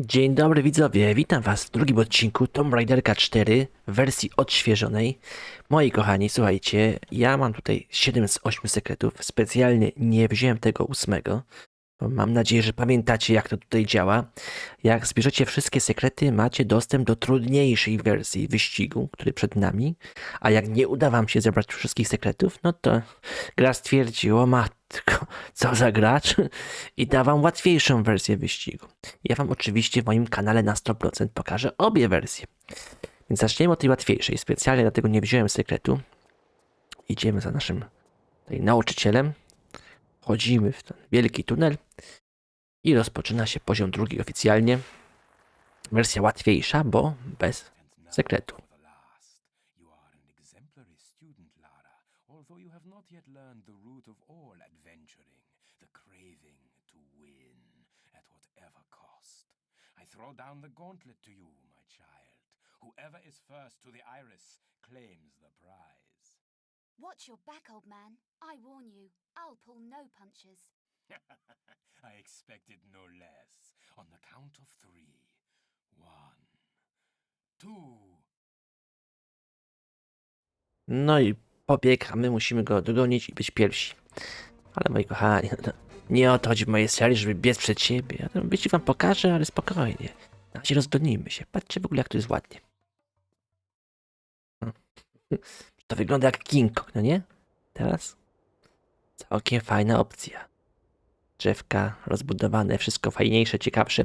Dzień dobry widzowie, witam was w drugim odcinku Tomb Raiderka 4 w wersji odświeżonej. Moi kochani, słuchajcie, ja mam tutaj 7 z 8 sekretów, specjalnie nie wziąłem tego ósmego, mam nadzieję, że pamiętacie jak to tutaj działa. Jak zbierzecie wszystkie sekrety, macie dostęp do trudniejszej wersji wyścigu, który przed nami, a jak nie uda wam się zebrać wszystkich sekretów, no to gra stwierdzi, o matko, co za gracz, i da wam łatwiejszą wersję wyścigu. Ja wam oczywiście w moim kanale na 100% pokażę obie wersje. Więc zaczniemy od tej łatwiejszej. Specjalnie dlatego nie wziąłem sekretu. Idziemy za naszym nauczycielem. Wchodzimy w ten wielki tunel i rozpoczyna się poziom drugi oficjalnie. Wersja łatwiejsza, bo bez sekretu. throw down the gauntlet to you, my child. Whoever is first to the iris claims the prize. Watch your back, old man. I warn you, I'll pull no punches. I expected no less. On the count of three. One, two. No i pobieg, a my musimy go dogonić i być pierwsi. Ale moi kochani, no, nie o to chodzi w mojej serii, żeby biec przed siebie. Ja ten wyścig wam pokażę, ale spokojnie. Na razie rozgonimy się. Patrzcie w ogóle, jak to jest ładnie. To wygląda jak King Kong, no nie? Teraz? Całkiem fajna opcja. Drzewka rozbudowane, wszystko fajniejsze, ciekawsze.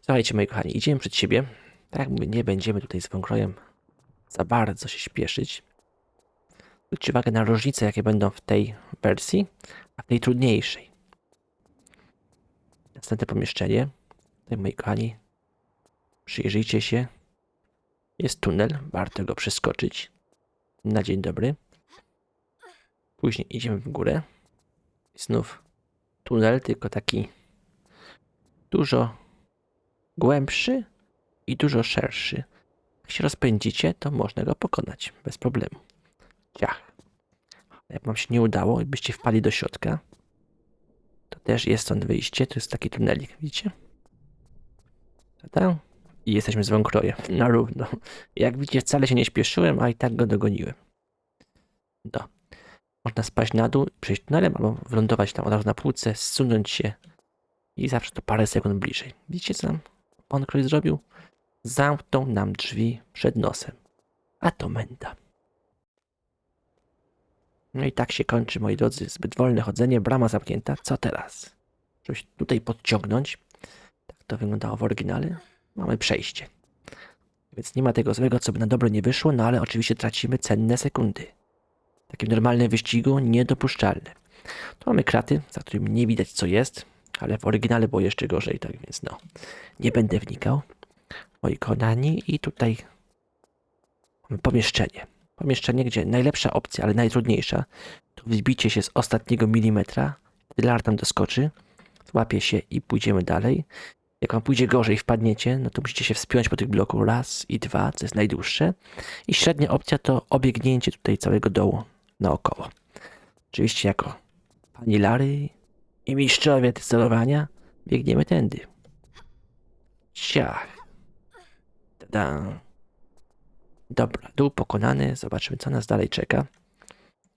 Słuchajcie, moi kochani, idziemy przed siebie. Tak jak mówię, nie będziemy tutaj z wąkrojem za bardzo się śpieszyć. Zwróćcie uwagę na różnice, jakie będą w tej wersji, a w tej trudniejszej. Następne pomieszczenie. Tutaj, moi kochani, przyjrzyjcie się. Jest tunel, warto go przeskoczyć. Na dzień dobry. Później idziemy w górę. Znów tunel, tylko taki dużo głębszy i dużo szerszy. Jak się rozpędzicie, to można go pokonać bez problemu. Ciach. Jak wam się nie udało i byście wpali do środka, to też jest stąd wyjście. To jest taki tunelik, widzicie? Tata. I jesteśmy z wąkrojem. Na równo. Jak widzicie, wcale się nie śpieszyłem, a i tak go dogoniłem. No. Można spaść na dół, przejść tunelem, albo wylądować tam od razu na półce, zsunąć się i zawsze to parę sekund bliżej. Widzicie, co nam wąkroń zrobił? Zamknął nam drzwi przed nosem. A to menda. No i tak się kończy, moi drodzy, zbyt wolne chodzenie, brama zamknięta. Co teraz? Się tutaj podciągnąć. Tak to wyglądało w oryginale. Mamy przejście. Więc nie ma tego złego, co by na dobre nie wyszło, no ale oczywiście tracimy cenne sekundy. W takim normalnym wyścigu niedopuszczalne. Tu mamy kraty, za którymi nie widać co jest, ale w oryginale było jeszcze gorzej, tak więc no, nie będę wnikał. Moi konani i tutaj mamy pomieszczenie pomieszczenie, gdzie najlepsza opcja, ale najtrudniejsza, to wzbicie się z ostatniego milimetra. Wtedy lar tam doskoczy, złapie się i pójdziemy dalej. Jak wam pójdzie gorzej, wpadniecie, no to musicie się wspiąć po tych bloku raz i dwa, co jest najdłuższe. I średnia opcja to obiegnięcie tutaj całego dołu naokoło. Oczywiście jako pani Lary i mistrzowie testowania biegniemy tędy. Ciach. Tada. Dobra, dół pokonany. Zobaczymy, co nas dalej czeka.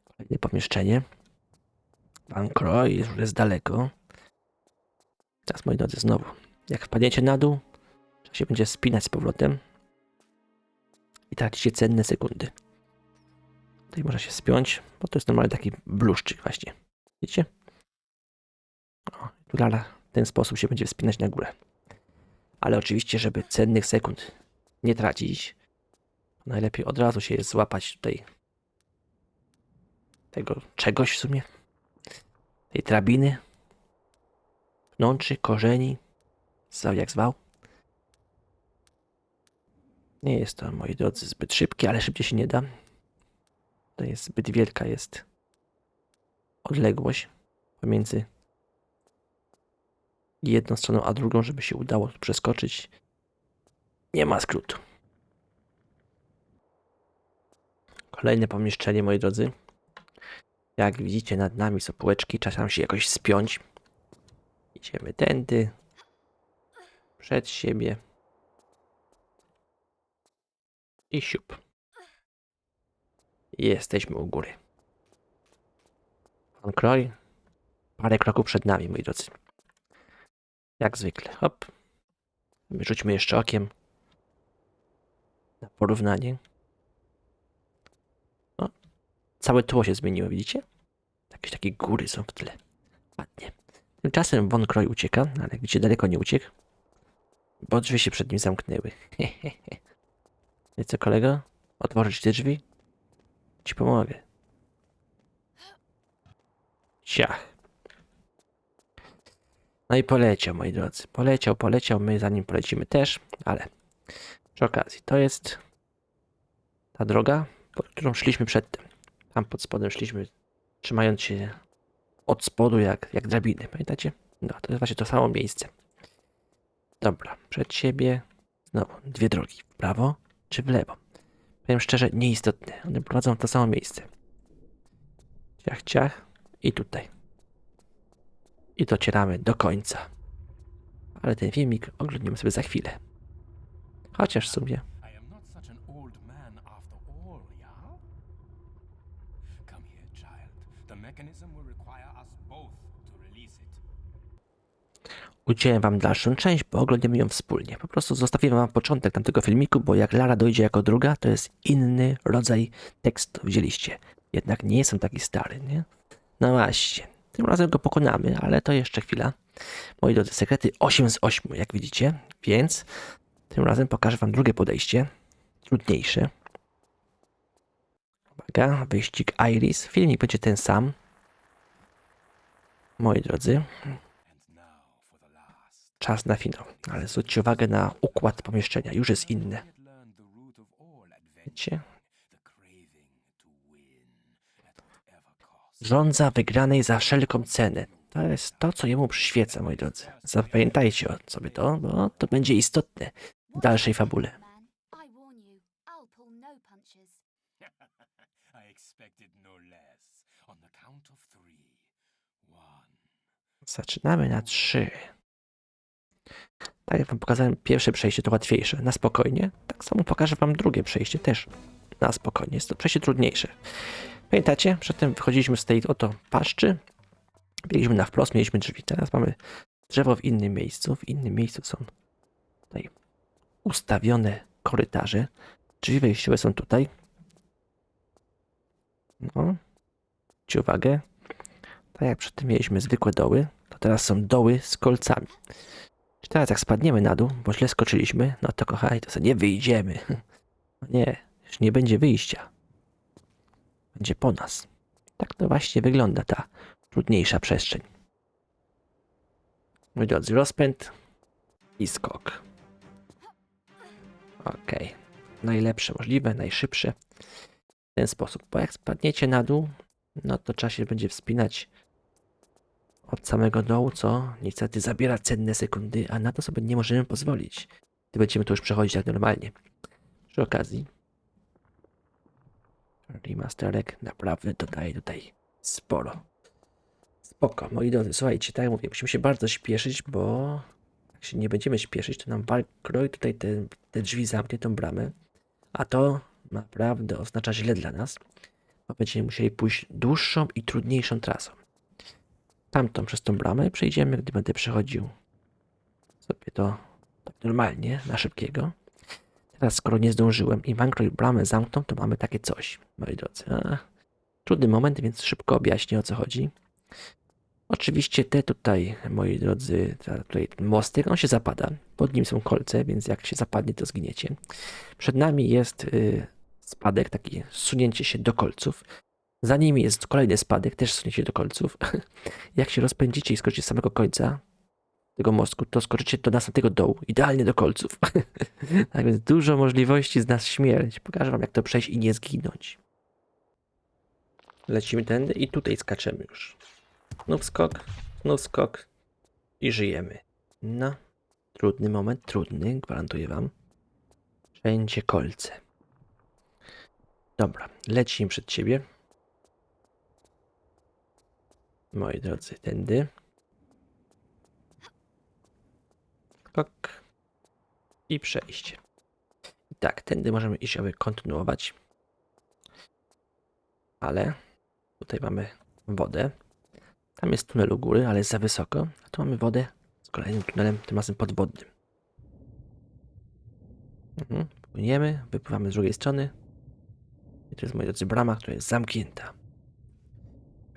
Kolejne pomieszczenie. Pan Kroj już jest daleko. Teraz, moi drodzy, znowu. Jak wpadniecie na dół, trzeba się będzie spinać z powrotem. I tracicie cenne sekundy. Tutaj można się spiąć, bo to jest normalnie taki bluszczyk właśnie. Widzicie? O, tu lala w ten sposób się będzie wspinać na górę. Ale oczywiście, żeby cennych sekund nie tracić, Najlepiej od razu się złapać tutaj tego czegoś w sumie. Tej drabiny. Pnączy, korzeni. Zwał jak zwał. Nie jest to, moi drodzy, zbyt szybkie, ale szybciej się nie da. To jest zbyt wielka jest odległość pomiędzy jedną stroną a drugą, żeby się udało przeskoczyć. Nie ma skrótu. Kolejne pomieszczenie, moi drodzy. Jak widzicie, nad nami są półeczki. Czasem się jakoś spiąć. Idziemy tędy. Przed siebie. I siup. Jesteśmy u góry. Pan Kroj. Parę kroków przed nami, moi drodzy. Jak zwykle. Hop. Rzućmy jeszcze okiem na porównanie. O, całe tło się zmieniło, widzicie? Jakieś takie góry są w tle. Ładnie. Tymczasem Von Kroj ucieka, ale widzicie, daleko nie uciekł, bo drzwi się przed nim zamknęły. Wiecie co, kolego? Otworzyć te drzwi? Ci pomogę. Ciach. No i poleciał, moi drodzy. Poleciał, poleciał. My za nim polecimy też, ale przy okazji, to jest ta droga, pod którą szliśmy przedtem. Tam pod spodem szliśmy, trzymając się od spodu jak, jak drabiny. Pamiętacie? No, to jest właśnie to samo miejsce. Dobra, przed siebie znowu dwie drogi. W prawo czy w lewo? Powiem szczerze, nieistotne. One prowadzą w to samo miejsce. Ciach, ciach i tutaj. I docieramy do końca. Ale ten filmik oglądniemy sobie za chwilę. Chociaż w sumie udzielę wam dalszą część, bo oglądniemy ją wspólnie. Po prostu zostawiłem wam początek tamtego filmiku, bo jak Lara dojdzie jako druga, to jest inny rodzaj tekstu. Widzieliście. Jednak nie jestem taki stary, nie? No właśnie. Tym razem go pokonamy, ale to jeszcze chwila. Moi drodzy, sekrety 8 z 8, jak widzicie. Więc tym razem pokażę wam drugie podejście. Trudniejsze. Uwaga, wyścig Iris. Filmik będzie ten sam. Moi drodzy, czas na finał. Ale zwróćcie uwagę na układ pomieszczenia. Już jest inny. Wiecie? Rządza wygranej za wszelką cenę. To jest to, co jemu przyświeca, moi drodzy. Zapamiętajcie o sobie to, bo to będzie istotne w dalszej fabule. Zaczynamy na trzy. Tak jak wam pokazałem pierwsze przejście, to łatwiejsze, na spokojnie. Tak samo pokażę wam drugie przejście, też na spokojnie. Jest to przejście trudniejsze. Pamiętacie? Przedtem wychodziliśmy z tej oto paszczy, biegliśmy na wprost, mieliśmy drzwi. Teraz mamy drzewo w innym miejscu. W innym miejscu są tutaj ustawione korytarze. Drzwi wejściowe są tutaj. No. Zwróćcie uwagę. Tak jak przedtem mieliśmy zwykłe doły, to teraz są doły z kolcami. Teraz jak spadniemy na dół, bo źle skoczyliśmy, no to kochani, to sobie nie wyjdziemy. Nie, już nie będzie wyjścia. Będzie po nas. Tak to właśnie wygląda ta trudniejsza przestrzeń. Moi drodzy, rozpęd i skok. Okej. Najlepsze możliwe, najszybsze. W ten sposób. Bo jak spadniecie na dół, no to trzeba się będzie wspinać od samego dołu, co niestety zabiera cenne sekundy, a na to sobie nie możemy pozwolić. Gdy będziemy to już przechodzić jak normalnie. Przy okazji, remasterek naprawdę dodaje tutaj sporo. Spoko, moi drodzy, słuchajcie, tak jak mówię, musimy się bardzo śpieszyć, bo jak się nie będziemy śpieszyć, to nam Valkroj tutaj te, te drzwi zamknie, tą bramę, a to naprawdę oznacza źle dla nas, bo będziemy musieli pójść dłuższą i trudniejszą trasą tamtą przez tą bramę przejdziemy, gdy będę przechodził sobie to tak normalnie, na szybkiego. Teraz skoro nie zdążyłem i Mankroj bramę zamknął, to mamy takie coś, moi drodzy. A, trudny moment, więc szybko objaśnię o co chodzi. Oczywiście te tutaj, moi drodzy, ta, tutaj mostek, on się zapada. Pod nim są kolce, więc jak się zapadnie, to zginiecie. Przed nami jest y, spadek, takie sunięcie się do kolców. Za nimi jest kolejny spadek, też sunięcie do kolców. Jak się rozpędzicie i skoczycie z samego końca tego mostku, to skoczycie do następnego dołu, idealnie do kolców. tak więc dużo możliwości z nas śmierć. Pokażę wam, jak to przejść i nie zginąć. Lecimy tędy i tutaj skaczemy już. Znów skok, znów skok i żyjemy. No, trudny moment, trudny, gwarantuję wam. Wszędzie kolce. Dobra, lecimy przed siebie. Moi drodzy, tędy. Skok i przejście. I tak, tędy możemy iść, aby kontynuować. Ale tutaj mamy wodę. Tam jest tunel u góry, ale jest za wysoko. A tu mamy wodę z kolejnym tunelem, tym razem podwodnym. Mhm. Płyniemy, wypływamy z drugiej strony. I to jest, moi drodzy, brama, która jest zamknięta.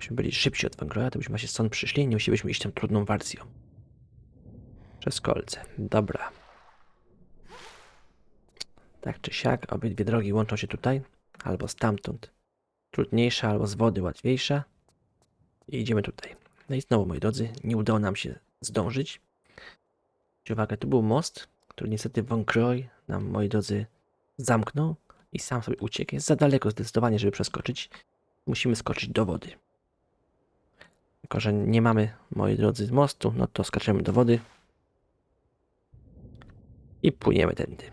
Gdybyśmy byli szybsi od Węgroja, to byśmy właśnie stąd przyszli. Nie musielibyśmy iść tam trudną wersją. Przez kolce. Dobra. Tak czy siak, obydwie drogi łączą się tutaj, albo stamtąd. Trudniejsza, albo z wody łatwiejsza. I idziemy tutaj. No i znowu, moi drodzy, nie udało nam się zdążyć. Zwróćcie uwagę, tu był most, który niestety Wąkroj nam, moi drodzy, zamknął i sam sobie uciekł. Jest za daleko zdecydowanie, żeby przeskoczyć. Musimy skoczyć do wody. Tylko, że nie mamy, moi drodzy, mostu, no to skaczemy do wody i płyniemy tędy.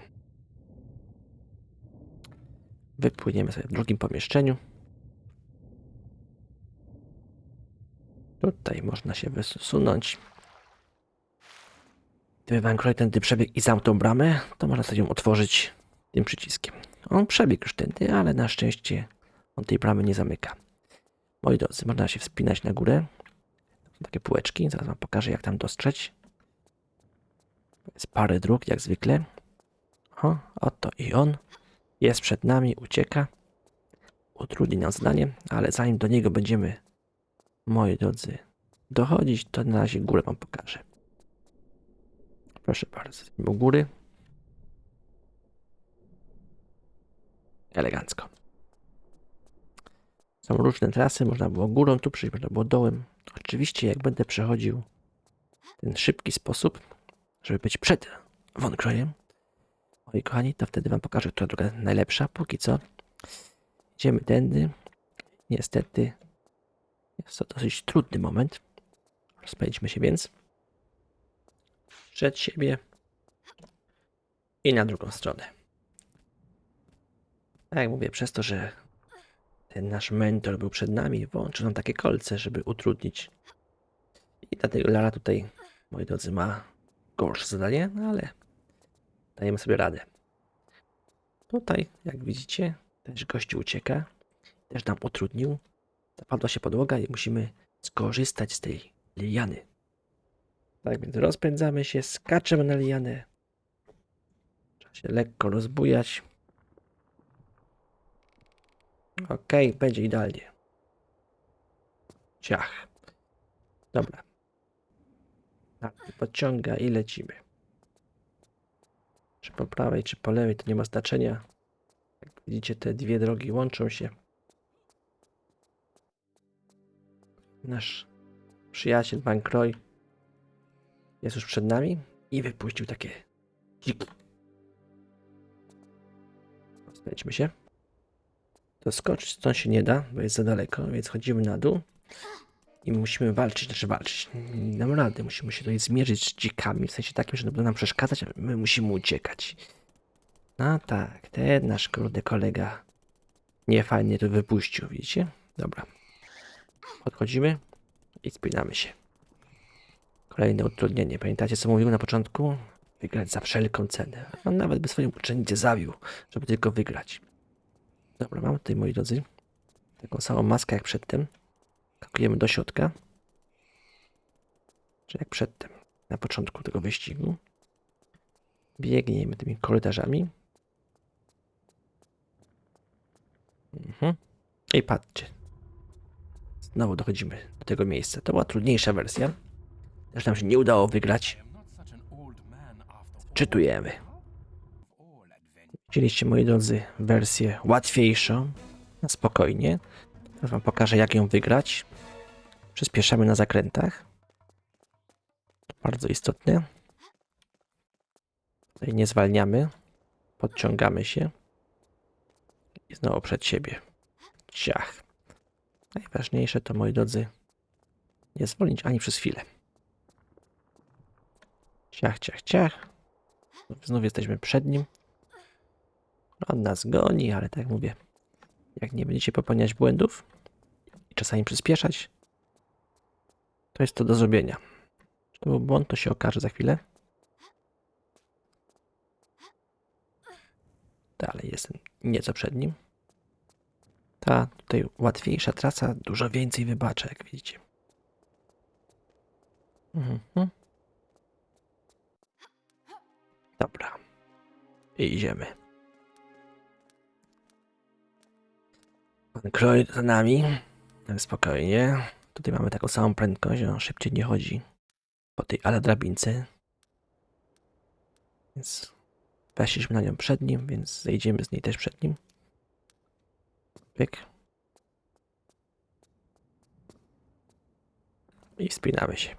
Wypłyniemy sobie w drugim pomieszczeniu. Tutaj można się wysunąć. Gdyby Van Croy tędy przebiegł i zamknął bramę, to można sobie ją otworzyć tym przyciskiem. On przebiegł już tędy, ale na szczęście on tej bramy nie zamyka. Moi drodzy, można się wspinać na górę. Takie półeczki, zaraz wam pokażę jak tam dostrzeć. Jest parę dróg, jak zwykle. O, oto i on. Jest przed nami, ucieka. Utrudni nam zadanie, ale zanim do niego będziemy, moi drodzy, dochodzić, to na razie górę wam pokażę. Proszę bardzo, jesteśmy u góry. Elegancko. Są różne trasy, można było górą tu przyjść, można było dołem. Oczywiście, jak będę przechodził ten szybki sposób, żeby być przed Wonkrojem, moi kochani, to wtedy wam pokażę, która droga najlepsza. Póki co idziemy tędy. Niestety jest to dosyć trudny moment. Rozpędźmy się więc przed siebie i na drugą stronę. Tak jak mówię, przez to, że ten nasz mentor był przed nami, włączył nam takie kolce, żeby utrudnić. I dlatego Lara tutaj, moi drodzy, ma gorsze zadanie, no ale dajemy sobie radę. Tutaj, jak widzicie, też gościu ucieka. Też nam utrudnił. Zapadła się podłoga i musimy skorzystać z tej liany. Tak więc rozpędzamy się, skaczemy na lianę. Trzeba się lekko rozbujać. Okej, będzie idealnie. Ciach. Dobra. Tak, podciąga i lecimy. Czy po prawej, czy po lewej, to nie ma znaczenia. Jak widzicie, te dwie drogi łączą się. Nasz przyjaciel Van Croy jest już przed nami i wypuścił takie dziki. Rozpędźmy się. To skoczyć stąd się nie da, bo jest za daleko, więc chodzimy na dół i musimy walczyć, znaczy walczyć. Nie damy rady, musimy się tutaj zmierzyć z dzikami, w sensie takim, że będą nam przeszkadzać, a my musimy uciekać. No tak, ten nasz kurde kolega niefajnie to wypuścił, widzicie? Dobra. Podchodzimy i spinamy się. Kolejne utrudnienie. Pamiętacie, co mówił na początku? Wygrać za wszelką cenę. On nawet by swoją uczennicę zawił, żeby tylko wygrać. Dobra, mamy tutaj, moi drodzy, taką samą maskę jak przedtem. Skakujemy do środka. Czy jak przedtem, na początku tego wyścigu. Biegniemy tymi korytarzami. Mhm. I patrzcie. Znowu dochodzimy do tego miejsca. To była trudniejsza wersja. Też nam się nie udało wygrać. I Widzieliście, moi drodzy, wersję łatwiejszą, na spokojnie. Teraz wam pokażę, jak ją wygrać. Przyspieszamy na zakrętach. To bardzo istotne. Tutaj nie zwalniamy. Podciągamy się. I znowu przed siebie. Ciach. Najważniejsze to, moi drodzy, nie zwolnić ani przez chwilę. Ciach, ciach, ciach. Znów jesteśmy przed nim. On nas goni, ale tak mówię, jak nie będziecie popełniać błędów i czasami przyspieszać, to jest to do zrobienia. To był błąd, to się okaże za chwilę. Dalej jestem nieco przed nim. Ta tutaj łatwiejsza trasa, dużo więcej wybacza, jak widzicie. Mhm. Dobra. I idziemy. Pan Kroy za nami. Spokojnie. Tutaj mamy taką samą prędkość, on szybciej nie chodzi po tej ale drabince. Więc weszliśmy na nią przed nim, więc zejdziemy z niej też przed nim. Pyk. I wspinamy się.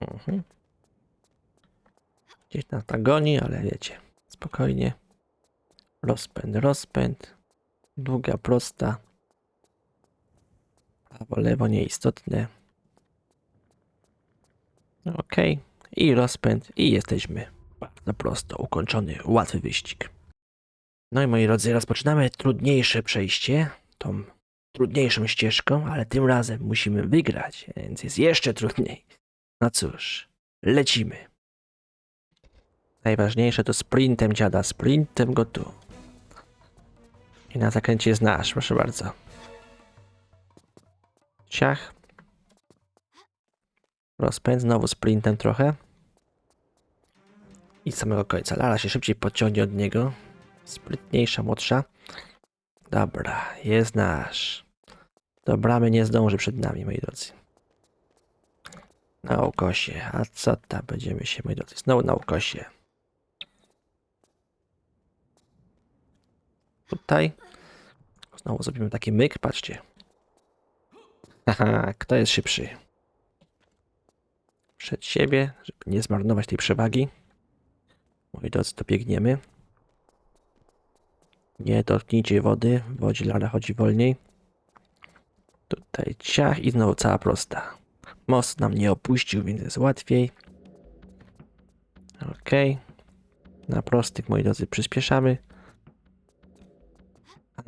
Mhm. Gdzieś nas tak goni, ale wiecie, spokojnie. Rozpęd, rozpęd. Długa, prosta. Prawo, lewo, nieistotne. Ok. I rozpęd. I jesteśmy. Bardzo prosto. Ukończony, łatwy wyścig. No i moi drodzy, rozpoczynamy trudniejsze przejście. Tą trudniejszą ścieżką, ale tym razem musimy wygrać, więc jest jeszcze trudniej. No cóż, lecimy. Najważniejsze to sprintem dziada, sprintem go tu. I na zakręcie jest nasz, proszę bardzo. Ciach. Rozpęd znowu sprintem trochę. I z samego końca. Lara się szybciej podciągnie od niego. Sprytniejsza, młodsza. Dobra, jest nasz. Do bramy nie zdąży przed nami, moi drodzy. Na ukosie. A co tam będziemy się, moi drodzy? Znowu na ukosie. Tutaj. Znowu zrobimy taki myk, patrzcie. Haha, kto jest szybszy? Przed siebie, żeby nie zmarnować tej przewagi. Moi drodzy, to biegniemy. Nie dotknijcie wody, w wodzie chodzi wolniej. Tutaj ciach i znowu cała prosta. Most nam nie opuścił, więc jest łatwiej. Ok. Na prostych, moi drodzy, przyspieszamy.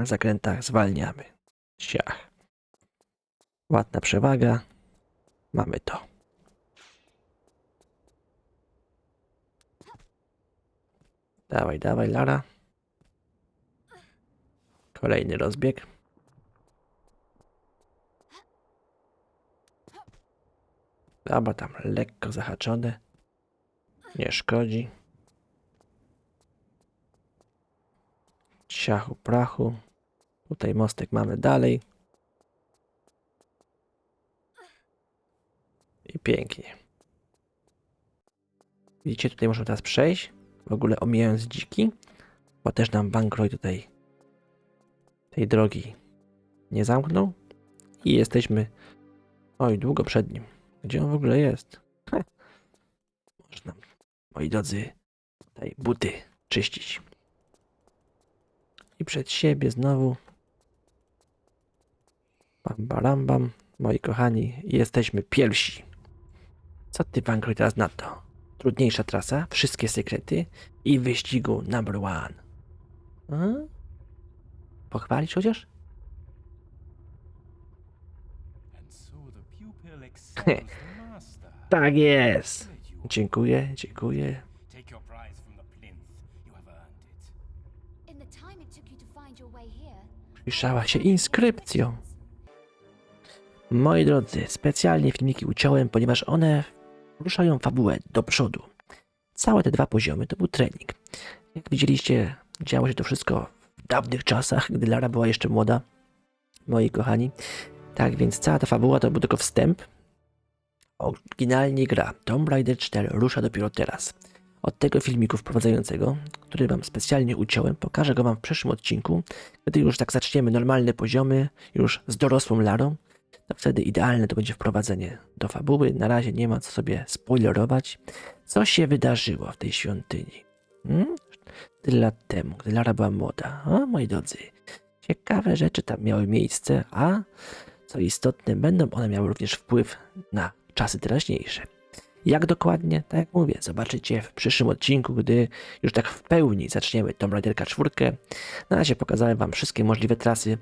Zakrętach zwalniamy. Ciach. Ładna przewaga. Mamy to. Dawaj, dawaj, Lara. Kolejny rozbieg. Dobra, tam lekko zahaczone. Nie szkodzi. Ciachu prachu. Tutaj mostek mamy dalej. I pięknie. Widzicie, tutaj możemy teraz przejść. W ogóle omijając dziki. Bo też nam bankroj tutaj tej drogi nie zamknął. I jesteśmy oj, długo przed nim. Gdzie on w ogóle jest? Heh. Można, moi drodzy, tutaj buty czyścić. I przed siebie znowu. Bam, baram, bam. Moi kochani, jesteśmy pierwsi. Co ty, Bankroy, teraz na to? Trudniejsza trasa, wszystkie sekrety i wyścigu number one. A? Pochwalić chociaż? Tak jest. Dziękuję, dziękuję. Słyszała się inskrypcją. Moi drodzy, specjalnie filmiki uciąłem, ponieważ one ruszają fabułę do przodu. Całe te dwa poziomy to był trening. Jak widzieliście, działo się to wszystko w dawnych czasach, gdy Lara była jeszcze młoda. Moi kochani. Tak więc cała ta fabuła to był tylko wstęp. Oryginalnie gra Tomb Raider 4 rusza dopiero teraz. Od tego filmiku wprowadzającego, który wam specjalnie uciąłem, pokażę go wam w przyszłym odcinku, gdy już tak zaczniemy normalne poziomy, już z dorosłą Larą, wtedy idealne to będzie wprowadzenie do fabuły. Na razie nie ma co sobie spoilerować. Co się wydarzyło w tej świątyni? Hmm? Tyle lat temu, gdy Lara była młoda. O, moi drodzy, ciekawe rzeczy tam miały miejsce, a co istotne, będą one miały również wpływ na czasy teraźniejsze. Jak dokładnie? Tak jak mówię, zobaczycie w przyszłym odcinku, gdy już tak w pełni zaczniemy Tomb Raiderka 4. Na razie pokazałem wam wszystkie możliwe trasy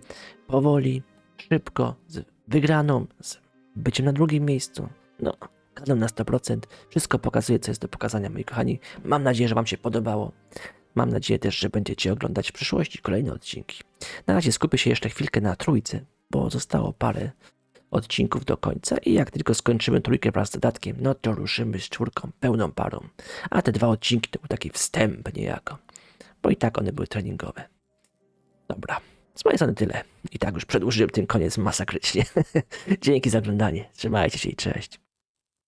powoli, szybko, z wygraną, z byciem na drugim miejscu. No, gadam na 100%. Wszystko pokazuje, co jest do pokazania, moi kochani. Mam nadzieję, że Wam się podobało. Mam nadzieję też, że będziecie oglądać w przyszłości kolejne odcinki. Na razie skupię się jeszcze chwilkę na trójce, bo zostało parę odcinków do końca i jak tylko skończymy trójkę wraz z dodatkiem, no to ruszymy z czwórką pełną parą. A te dwa odcinki to był taki wstęp niejako, bo i tak one były treningowe. Dobra, z mojej strony tyle. I tak już przedłużyłem ten koniec masakrycznie. Dzięki za oglądanie. Trzymajcie się i cześć.